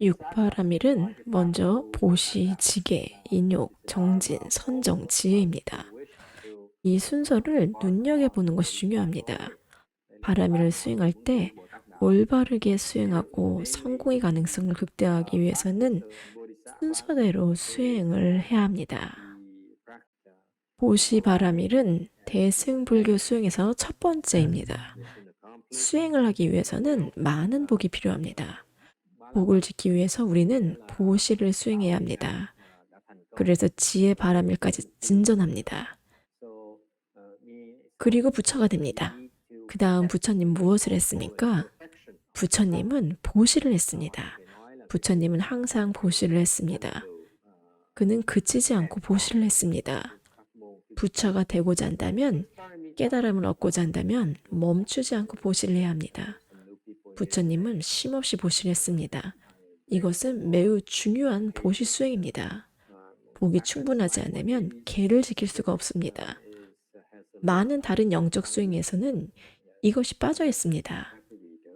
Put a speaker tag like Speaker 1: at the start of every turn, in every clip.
Speaker 1: 육바라밀은 먼저 보시, 지계, 인욕, 정진, 선정, 지혜입니다. 이 순서를 눈여겨보는 것이 중요합니다. 바라밀을 수행할 때 올바르게 수행하고 성공의 가능성을 극대화하기 위해서는 순서대로 수행을 해야 합니다. 보시 바라밀은 대승불교 수행에서 첫 번째입니다. 수행을 하기 위해서는 많은 복이 필요합니다. 복을 짓기 위해서 우리는 보시를 수행해야 합니다. 그래서 지혜 바라밀까지 진전합니다. 그리고 부처가 됩니다. 그 다음 부처님 무엇을 했습니까? 부처님은 보시를 했습니다. 부처님은 항상 보시를 했습니다. 그는 그치지 않고 보시를 했습니다. 부처가 되고자 한다면, 깨달음을 얻고자 한다면 멈추지 않고 보시를 해야 합니다. 부처님은 쉼없이 보시를 했습니다. 이것은 매우 중요한 보시 수행입니다. 복이 충분하지 않으면 개를 지킬 수가 없습니다. 많은 다른 영적 수행에서는 이것이 빠져 있습니다.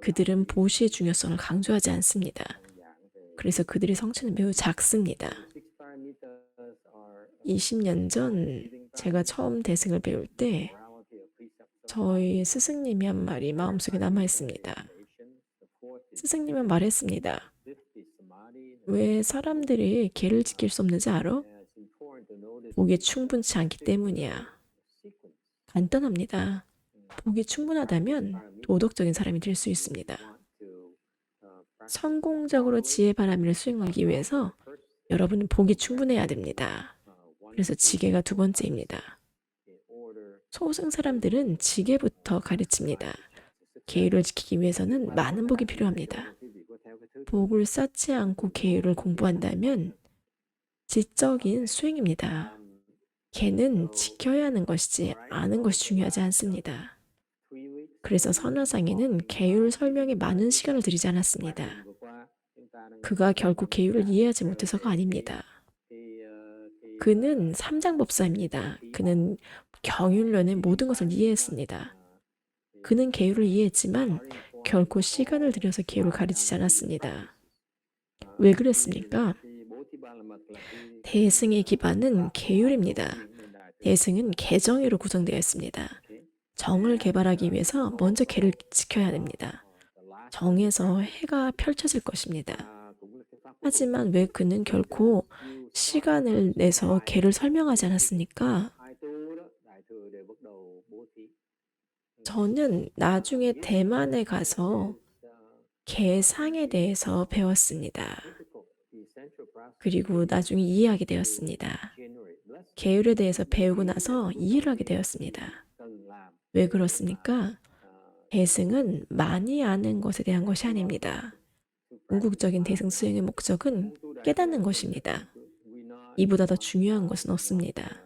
Speaker 1: 그들은 보시의 중요성을 강조하지 않습니다. 그래서 그들의 성취는 매우 작습니다. 20년 전 제가 처음 대승을 배울 때 저희 스승님이 한 말이 마음속에 남아 있습니다. 스승님은 말했습니다. 왜 사람들이 개를 지킬 수 없는지 알아? 복이 충분치 않기 때문이야. 간단합니다. 복이 충분하다면 도덕적인 사람이 될 수 있습니다. 성공적으로 지혜 바람을 수행하기 위해서 여러분은 복이 충분해야 됩니다. 그래서 지계가 두 번째입니다. 소승 사람들은 지계부터 가르칩니다. 계율을 지키기 위해서는 많은 복이 필요합니다. 복을 쌓지 않고 계율을 공부한다면 지적인 수행입니다. 개는 지켜야 하는 것이지 아는 것이 중요하지 않습니다. 그래서 선화상에는 계율 설명에 많은 시간을 들이지 않았습니다. 그가 결국 계율을 이해하지 못해서가 아닙니다. 그는 삼장법사입니다. 그는 경율론의 모든 것을 이해했습니다. 그는 계율을 이해했지만 결코 시간을 들여서 계율을 가르치지 않았습니다. 왜 그랬습니까? 대승의 기반은 계율입니다. 대승은 개정의로 구성되어 있습니다. 정을 개발하기 위해서 먼저 개를 지켜야 됩니다. 정에서 해가 펼쳐질 것입니다. 하지만 왜 그는 결코 시간을 내서 개를 설명하지 않았습니까? 저는 나중에 대만에 가서 개상에 대해서 배웠습니다. 그리고 나중에 이해하게 되었습니다. 계율에 대해서 배우고 나서 이해를 하게 되었습니다. 왜 그렇습니까? 대승은 많이 아는 것에 대한 것이 아닙니다. 궁극적인 대승 수행의 목적은 깨닫는 것입니다. 이보다 더 중요한 것은 없습니다.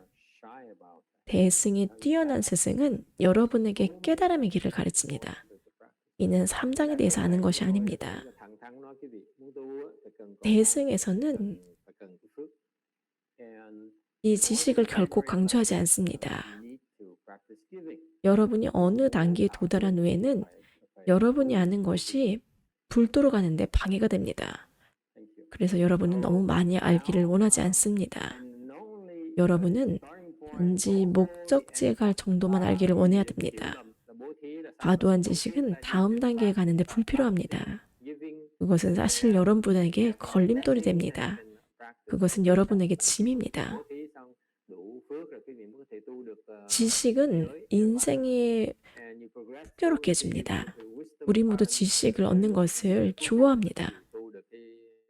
Speaker 1: 대승이 뛰어난 스승은 여러분에게 깨달음의 길을 가르칩니다. 이는 삼장에 대해서 아는 것이 아닙니다. 대승에서는 이 지식을 결코 강조하지 않습니다. 여러분이 어느 단계에 도달한 후에는 여러분이 아는 것이 불도로 가는데 방해가 됩니다. 그래서 여러분은 너무 많이 알기를 원하지 않습니다. 여러분은 단지 목적지에 갈 정도만 알기를 원해야 됩니다. 과도한 지식은 다음 단계에 가는데 불필요합니다. 그것은 사실 여러분에게 걸림돌이 됩니다. 그것은 여러분에게 짐입니다. 지식은 인생이 풍요롭게 해줍니다. 우리 모두 지식을 얻는 것을 좋아합니다.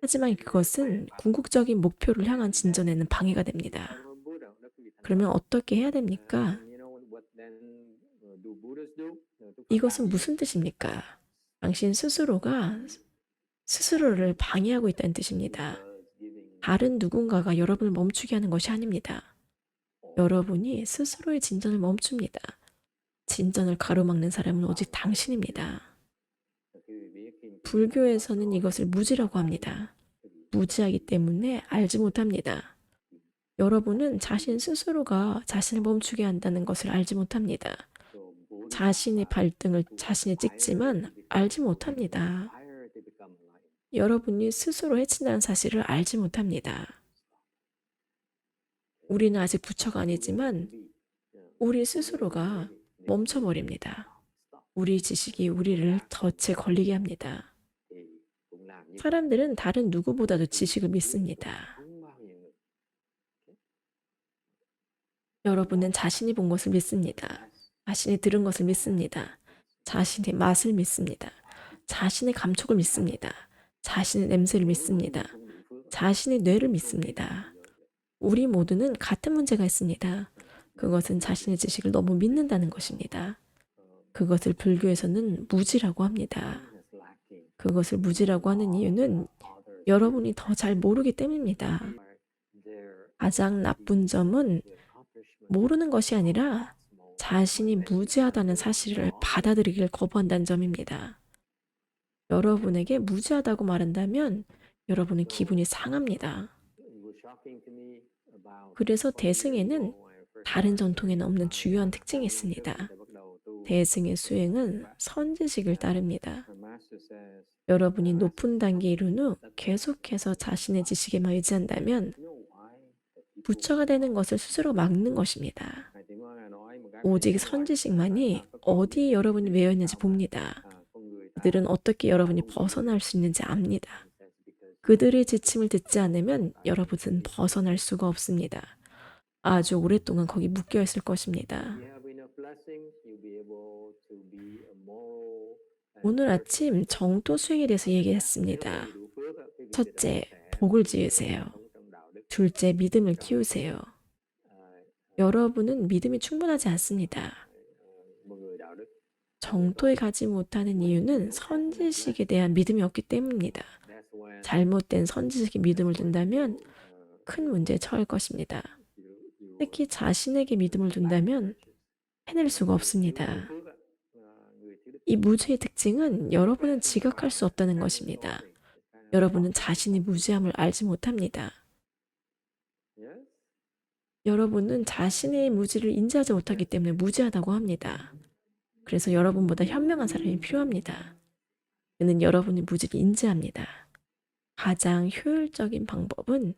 Speaker 1: 하지만 그것은 궁극적인 목표를 향한 진전에는 방해가 됩니다. 그러면 어떻게 해야 됩니까? 이것은 무슨 뜻입니까? 당신 스스로가 스스로를 방해하고 있다는 뜻입니다. 다른 누군가가 여러분을 멈추게 하는 것이 아닙니다. 여러분이 스스로의 진전을 멈춥니다. 진전을 가로막는 사람은 오직 당신입니다. 불교에서는 이것을 무지라고 합니다. 무지하기 때문에 알지 못합니다. 여러분은 자신 스스로가 자신을 멈추게 한다는 것을 알지 못합니다. 자신의 발등을 자신이 찍지만 알지 못합니다. 여러분이 스스로 해친다는 사실을 알지 못합니다. 우리는 아직 부처가 아니지만 우리 스스로가 멈춰버립니다. 우리 지식이 우리를 덫에 걸리게 합니다. 사람들은 다른 누구보다도 지식을 믿습니다. 여러분은 자신이 본 것을 믿습니다. 자신이 들은 것을 믿습니다. 자신의 맛을 믿습니다. 자신의 감촉을 믿습니다. 자신의 냄새를 믿습니다. 자신의 뇌를 믿습니다. 우리 모두는 같은 문제가 있습니다. 그것은 자신의 지식을 너무 믿는다는 것입니다. 그것을 불교에서는 무지라고 합니다. 그것을 무지라고 하는 이유는 여러분이 더 잘 모르기 때문입니다. 가장 나쁜 점은 모르는 것이 아니라 자신이 무지하다는 사실을 받아들이기를 거부한다는 점입니다. 여러분에게 무지하다고 말한다면 여러분은 기분이 상합니다. 그래서 대승에는 다른 전통에는 없는 주요한 특징이 있습니다. 대승의 수행은 선지식을 따릅니다. 여러분이 높은 단계 이룬 후 계속해서 자신의 지식에만 의지한다면 부처가 되는 것을 스스로 막는 것입니다. 오직 선지식만이 어디 여러분이 매여 있는지 봅니다. 그들은 어떻게 여러분이 벗어날 수 있는지 압니다. 그들의 지침을 듣지 않으면 여러분은 벗어날 수가 없습니다. 아주 오랫동안 거기 묶여 있을 것입니다. 오늘 아침 정토 수행에 대해서 얘기했습니다. 첫째, 복을 지으세요. 둘째, 믿음을 키우세요. 여러분은 믿음이 충분하지 않습니다. 정토에 가지 못하는 이유는 선지식에 대한 믿음이 없기 때문입니다. 잘못된 선지식에 믿음을 둔다면 큰 문제에 처할 것입니다. 특히 자신에게 믿음을 둔다면 해낼 수가 없습니다. 이 무지의 특징은 여러분은 지각할 수 없다는 것입니다. 여러분은 자신이 무지함을 알지 못합니다. 여러분은 자신의 무지를 인지하지 못하기 때문에 무지하다고 합니다. 그래서 여러분보다 현명한 사람이 필요합니다. 그는 여러분의 무지를 인지합니다. 가장 효율적인 방법은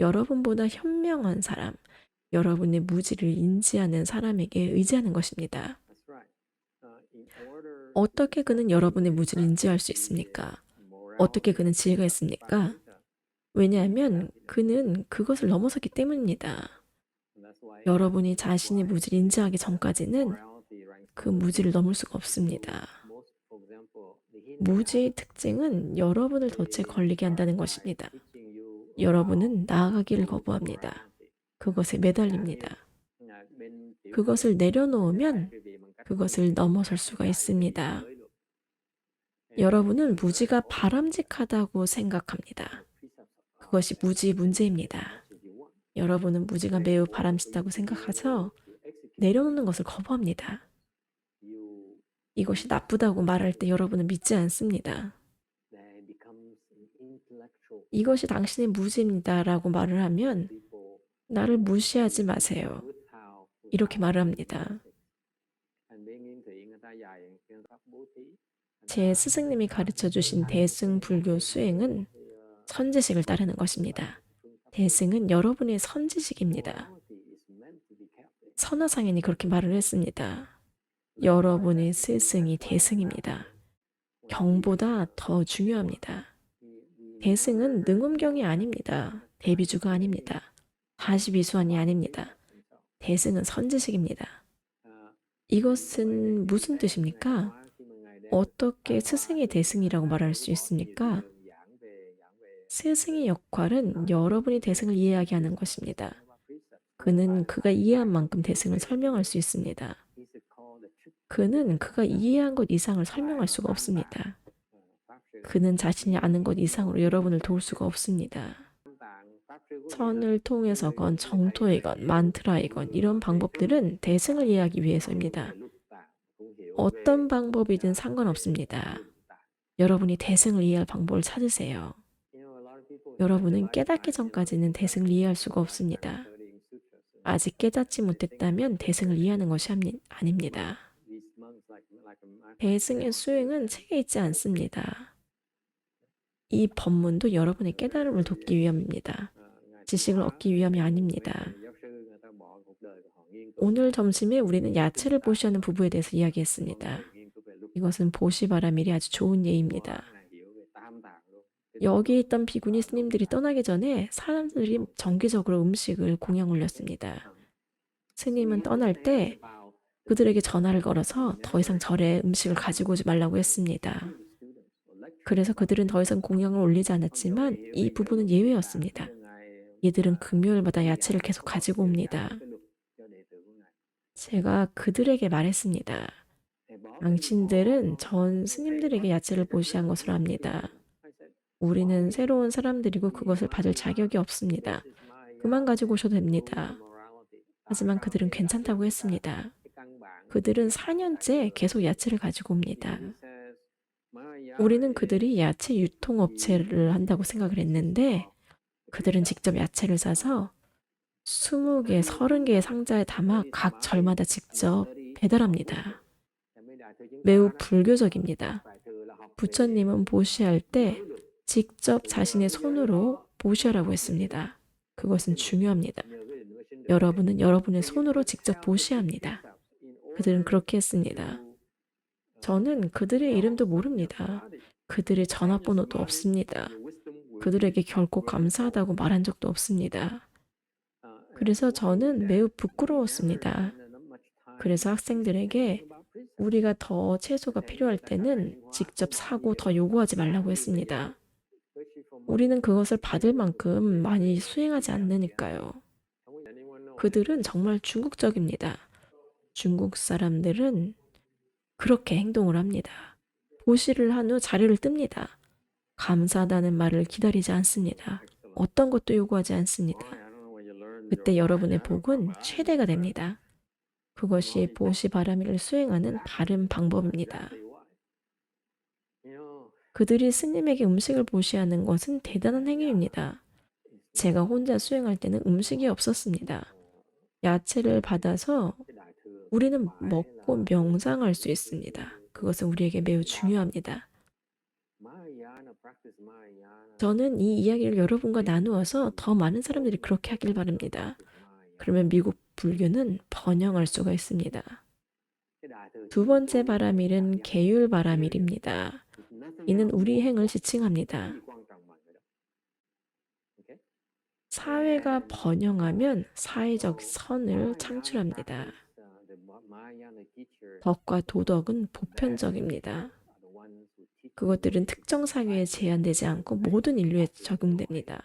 Speaker 1: 여러분보다 현명한 사람, 여러분의 무지를 인지하는 사람에게 의지하는 것입니다. 어떻게 그는 여러분의 무지를 인지할 수 있습니까? 어떻게 그는 지혜가 있습니까? 왜냐하면 그는 그것을 넘어섰기 때문입니다. 여러분이 자신의 무지를 인지하기 전까지는 그 무지를 넘을 수가 없습니다. 무지의 특징은 여러분을 덫에 걸리게 한다는 것입니다. 여러분은 나아가기를 거부합니다. 그것에 매달립니다. 그것을 내려놓으면 그것을 넘어설 수가 있습니다. 여러분은 무지가 바람직하다고 생각합니다. 그것이 무지의 문제입니다. 여러분은 무지가 매우 바람직하다고 생각해서 내려놓는 것을 거부합니다. 이것이 나쁘다고 말할 때 여러분은 믿지 않습니다. 이것이 당신의 무지입니다라고 말을 하면 나를 무시하지 마세요. 이렇게 말을 합니다. 제 스승님이 가르쳐 주신 대승 불교 수행은 선지식을 따르는 것입니다. 대승은 여러분의 선지식입니다. 선화상인이 그렇게 말을 했습니다. 여러분의 스승이 대승입니다. 경보다 더 중요합니다. 대승은 능음경이 아닙니다. 대비주가 아닙니다. 42수완이 아닙니다. 대승은 선지식입니다. 이것은 무슨 뜻입니까? 어떻게 스승이 대승이라고 말할 수 있습니까? 스승의 역할은 여러분이 대승을 이해하게 하는 것입니다. 그는 그가 이해한 만큼 대승을 설명할 수 있습니다. 그는 그가 이해한 것 이상을 설명할 수가 없습니다. 그는 자신이 아는 것 이상으로 여러분을 도울 수가 없습니다. 선을 통해서건 정토이건 만트라이건 이런 방법들은 대승을 이해하기 위해서입니다. 어떤 방법이든 상관없습니다. 여러분이 대승을 이해할 방법을 찾으세요. 여러분은 깨닫기 전까지는 대승을 이해할 수가 없습니다. 아직 깨닫지 못했다면 대승을 이해하는 것이 아닙니다. 대승의 수행은 책에 있지 않습니다. 이 법문도 여러분의 깨달음을 돕기 위함입니다. 지식을 얻기 위함이 아닙니다. 오늘 점심에 우리는 야채를 보시하는 부부에 대해서 이야기했습니다. 이것은 보시바라밀이 아주 좋은 예입니다. 여기 있던 비구니 스님들이 떠나기 전에 사람들이 정기적으로 음식을 공양 올렸습니다. 스님은 떠날 때 그들에게 전화를 걸어서 더 이상 절에 음식을 가지고 오지 말라고 했습니다. 그래서 그들은 더 이상 공양을 올리지 않았지만 이 부분은 예외였습니다. 이들은 금요일마다 야채를 계속 가지고 옵니다. 제가 그들에게 말했습니다. 당신들은 전 스님들에게 야채를 보시한 것으로 압니다. 우리는 새로운 사람들이고 그것을 받을 자격이 없습니다. 그만 가지고 오셔도 됩니다. 하지만 그들은 괜찮다고 했습니다. 그들은 4년째 계속 야채를 가지고 옵니다. 우리는 그들이 야채 유통업체를 한다고 생각을 했는데 그들은 직접 야채를 사서 20개, 30개의 상자에 담아 각 절마다 직접 배달합니다. 매우 불교적입니다. 부처님은 보시할 때 직접 자신의 손으로 보시하라고 했습니다. 그것은 중요합니다. 여러분은 여러분의 손으로 직접 보시합니다. 그들은 그렇게 했습니다. 저는 그들의 이름도 모릅니다. 그들의 전화번호도 없습니다. 그들에게 결코 감사하다고 말한 적도 없습니다. 그래서 저는 매우 부끄러웠습니다. 그래서 학생들에게 우리가 더 채소가 필요할 때는 직접 사고 더 요구하지 말라고 했습니다. 우리는 그것을 받을 만큼 많이 수행하지 않으니까요. 그들은 정말 중국적입니다. 중국 사람들은 그렇게 행동을 합니다. 보시를 한 후 자리를 뜹니다. 감사하다는 말을 기다리지 않습니다. 어떤 것도 요구하지 않습니다. 그때 여러분의 복은 최대가 됩니다. 그것이 보시 바라미를 수행하는 바른 방법입니다. 그들이 스님에게 음식을 보시하는 것은 대단한 행위입니다. 제가 혼자 수행할 때는 음식이 없었습니다. 야채를 받아서 우리는 먹고 명상할 수 있습니다. 그것은 우리에게 매우 중요합니다. 저는 이 이야기를 여러분과 나누어서 더 많은 사람들이 그렇게 하길 바랍니다. 그러면 미국 불교는 번영할 수가 있습니다. 두 번째 바라밀은 계율 바라밀입니다. 이는 우리 행을 지칭합니다. 사회가 번영하면 사회적 선을 창출합니다. 덕과 도덕은 보편적입니다. 그것들은 특정 사회에 제한되지 않고 모든 인류에 적용됩니다.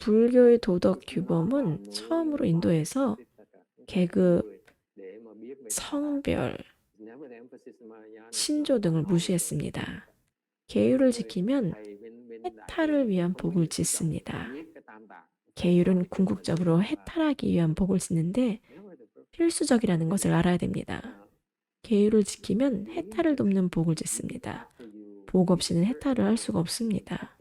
Speaker 1: 불교의 도덕 규범은 처음으로 인도에서 계급, 성별, 신조 등을 무시했습니다. 계율을 지키면 해탈을 위한 복을 짓습니다. 계율은 궁극적으로 해탈하기 위한 복을 짓는데 필수적이라는 것을 알아야 됩니다. 계율을 지키면 해탈을 돕는 복을 짓습니다. 복 없이는 해탈을 할 수가 없습니다.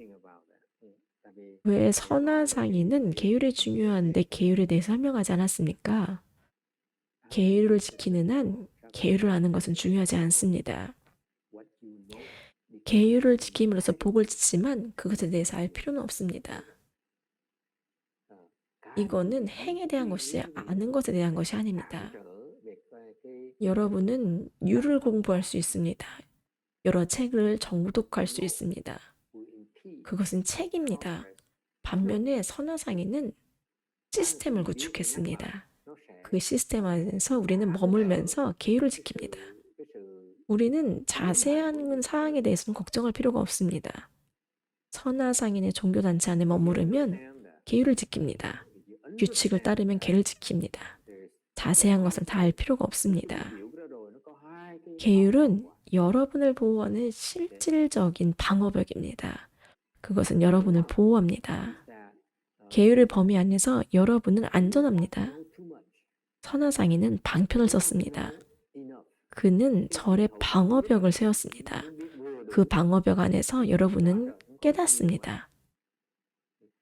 Speaker 1: 왜 선화상인은 계율이 중요한데 계율에 대해 설명하지 않았습니까? 계율을 지키는 한 계율을 아는 것은 중요하지 않습니다. 계율을 지킴으로써 복을 짓지만 그것에 대해서 알 필요는 없습니다. 이거는 행에 대한 것이 아는 것에 대한 것이 아닙니다. 여러분은 유를 공부할 수 있습니다. 여러 책을 정독할 수 있습니다. 그것은 책입니다. 반면에 선화상인은 시스템을 구축했습니다. 그 시스템 안에서 우리는 머물면서 계율을 지킵니다. 우리는 자세한 사항에 대해서는 걱정할 필요가 없습니다. 선화상인의 종교단체 안에 머무르면 계율을 지킵니다. 규칙을 따르면 계를 지킵니다. 자세한 것을 다 알 필요가 없습니다. 계율은 여러분을 보호하는 실질적인 방어벽입니다. 그것은 여러분을 보호합니다. 계율의 범위 안에서 여러분은 안전합니다. 선화상인은 방편을 썼습니다. 그는 절의 방어벽을 세웠습니다. 그 방어벽 안에서 여러분은 깨닫습니다.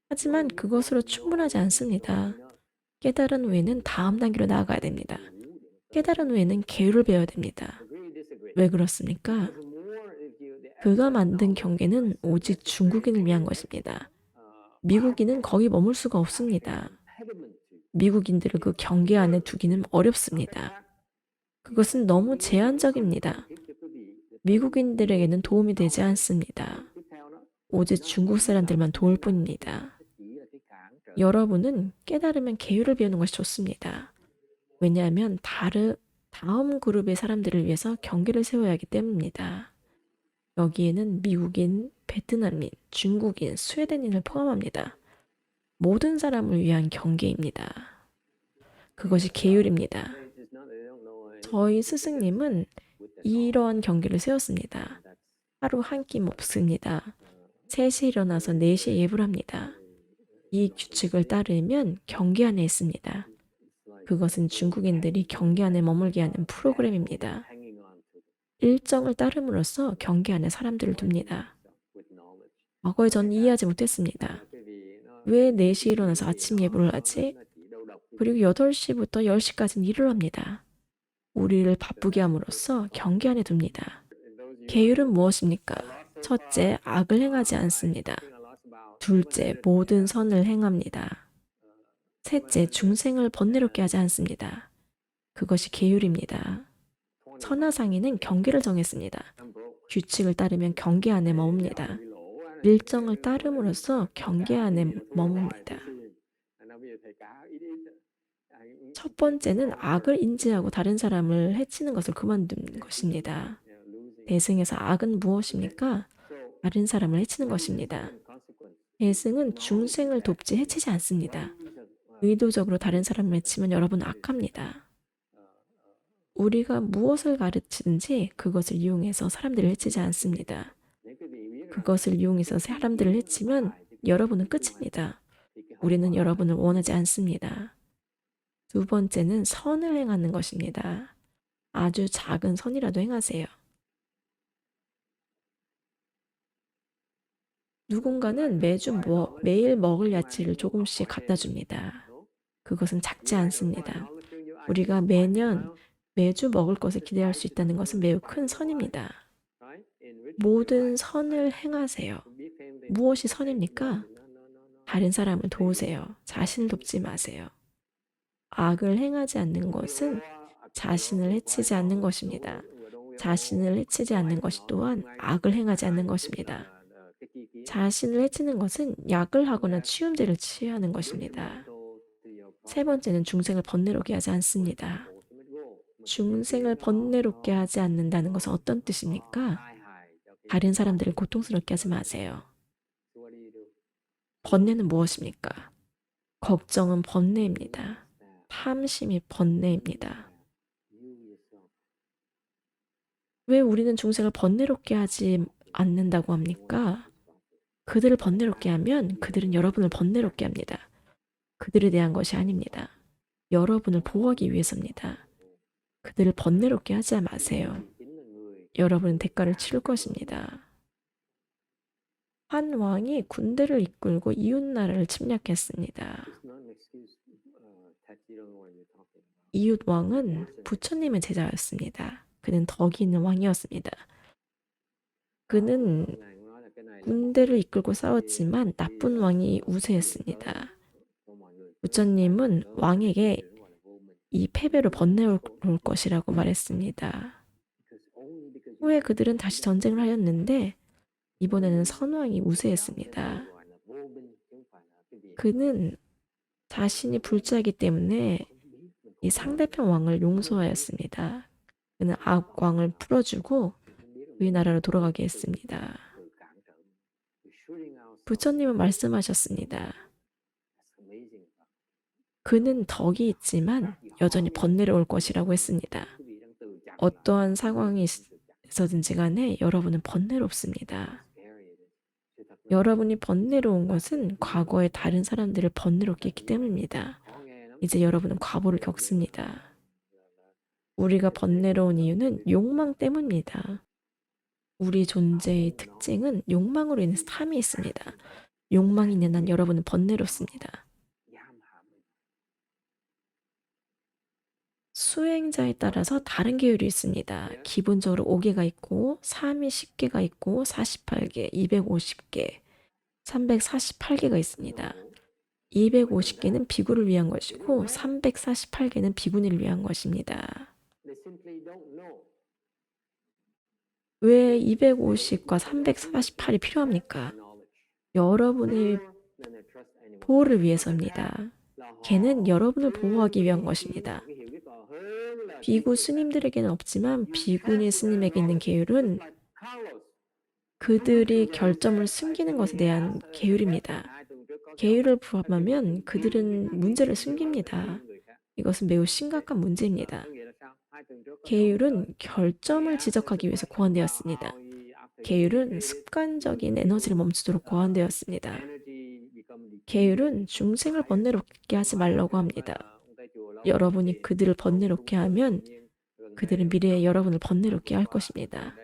Speaker 1: 하지만 그것으로 충분하지 않습니다. 깨달은 후에는 다음 단계로 나아가야 됩니다. 깨달은 후에는 계율을 배워야 됩니다. 왜 그렇습니까? 그가 만든 경계는 오직 중국인을 위한 것입니다. 미국인은 거기 머물 수가 없습니다. 미국인들을 그 경계 안에 두기는 어렵습니다. 그것은 너무 제한적입니다. 미국인들에게는 도움이 되지 않습니다. 오직 중국 사람들만 도울 뿐입니다. 여러분은 깨달으면 계율을 배우는 것이 좋습니다. 왜냐하면 다르, 다음 그룹의 사람들을 위해서 경계를 세워야 하기 때문입니다. 여기에는 미국인, 베트남인, 중국인, 스웨덴인을 포함합니다. 모든 사람을 위한 경계입니다. 그것이 계율입니다. 저희 스승님은 이러한 경계를 세웠습니다. 하루 한 끼 먹습니다. 3시에 일어나서 4시에 예불 합니다. 이 규칙을 따르면 경계 안에 있습니다. 그것은 중국인들이 경계 안에 머물게 하는 프로그램입니다. 일정을 따름으로써 경계 안에 사람들을 둡니다. 과거에 전 이해하지 못했습니다. 왜 4시에 일어나서 아침 예불을 하지? 그리고 8시부터 10시까지는 일을 합니다. 우리를 바쁘게 함으로써 경계 안에 둡니다. 계율은 무엇입니까? 첫째, 악을 행하지 않습니다. 둘째, 모든 선을 행합니다. 셋째, 중생을 번뇌롭게 하지 않습니다. 그것이 계율입니다. 선하상인은 경계를 정했습니다. 규칙을 따르면 경계 안에 머뭅니다. 일정을 따름으로써 경계 안에 머뭅니다. 첫 번째는 악을 인지하고 다른 사람을 해치는 것을 그만두는 것입니다. 대승에서 악은 무엇입니까? 다른 사람을 해치는 것입니다. 대승은 중생을 돕지 해치지 않습니다. 의도적으로 다른 사람을 해치면 여러분 악합니다. 우리가 무엇을 가르치든지 그것을 이용해서 사람들을 해치지 않습니다. 그것을 이용해서 사람들을 해치면 여러분은 끝입니다. 우리는 여러분을 원하지 않습니다. 두 번째는 선을 행하는 것입니다. 아주 작은 선이라도 행하세요. 누군가는 매주 뭐, 매일 먹을 야채를 조금씩 갖다 줍니다. 그것은 작지 않습니다. 우리가 매년 매주 먹을 것을 기대할 수 있다는 것은 매우 큰 선입니다. 모든 선을 행하세요. 무엇이 선입니까? 다른 사람을 도우세요. 자신을 돕지 마세요. 악을 행하지 않는 것은 자신을 해치지 않는 것입니다. 자신을 해치지 않는 것이 또한 악을 행하지 않는 것입니다. 자신을 해치는 것은 약을 하거나 치움제를 취하는 것입니다. 세 번째는 중생을 번뇌롭게 하지 않습니다. 중생을 번뇌롭게 하지 않는다는 것은 어떤 뜻입니까? 다른 사람들을 고통스럽게 하지 마세요. 번뇌는 무엇입니까? 걱정은 번뇌입니다. 탐심이 번뇌입니다. 왜 우리는 중생을 번뇌롭게 하지 않는다고 합니까? 그들을 번뇌롭게 하면 그들은 여러분을 번뇌롭게 합니다. 그들에 대한 것이 아닙니다. 여러분을 보호하기 위해서입니다. 그들을 번뇌롭게 하지 마세요. 여러분은 대가를 치를 것입니다. 한 왕이 군대를 이끌고 이웃 나라를 침략했습니다. 이웃 왕은 부처님의 제자였습니다. 그는 덕이 있는 왕이었습니다. 그는 군대를 이끌고 싸웠지만 나쁜 왕이 우세했습니다. 부처님은 왕에게 이 패배를 번내올 것이라고 말했습니다. 후에 그들은 다시 전쟁을 하였는데 이번에는 선왕이 우세했습니다. 그는 자신이 불자이기 때문에 이 상대편 왕을 용서하였습니다. 그는 악왕을 풀어주고 그의 나라로 돌아가게 했습니다. 부처님은 말씀하셨습니다. 그는 덕이 있지만 여전히 번뇌로울 것이라고 했습니다. 어떠한 상황이 있어든지 간에 여러분은 번뇌롭습니다. 여러분이 번뇌로운 것은 과거에 다른 사람들을 번뇌롭게 했기 때문입니다. 이제 여러분은 과보를 겪습니다. 우리가 번뇌로운 이유는 욕망 때문입니다. 우리 존재의 특징은 욕망으로 인해서 탐이 있습니다. 욕망이 있는 한 여러분은 번뇌롭습니다. 수행자에 따라서 다른 계율이 있습니다. 기본적으로 5개가 있고 3이 10개가 있고 48개, 250개, 348개가 있습니다. 250개는 비구를 위한 것이고 348개는 비구니를 위한 것입니다. 왜 250과 348이 필요합니까? 여러분의 보호를 위해서입니다. 걔는 여러분을 보호하기 위한 것입니다. 비구 스님들에게는 없지만 비구니 스님에게 있는 계율은 그들이 결점을 숨기는 것에 대한 계율입니다. 계율을 부합하면 그들은 문제를 숨깁니다. 이것은 매우 심각한 문제입니다. 계율은 결점을 지적하기 위해서 고안되었습니다. 계율은 습관적인 에너지를 멈추도록 고안되었습니다. 계율은 중생을 번뇌롭게 하지 말라고 합니다. 여러분이 그들을 번뇌롭게 하면 그들은 미래에 여러분을 번뇌롭게 할 것입니다.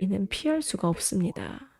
Speaker 1: 이는 피할 수가 없습니다.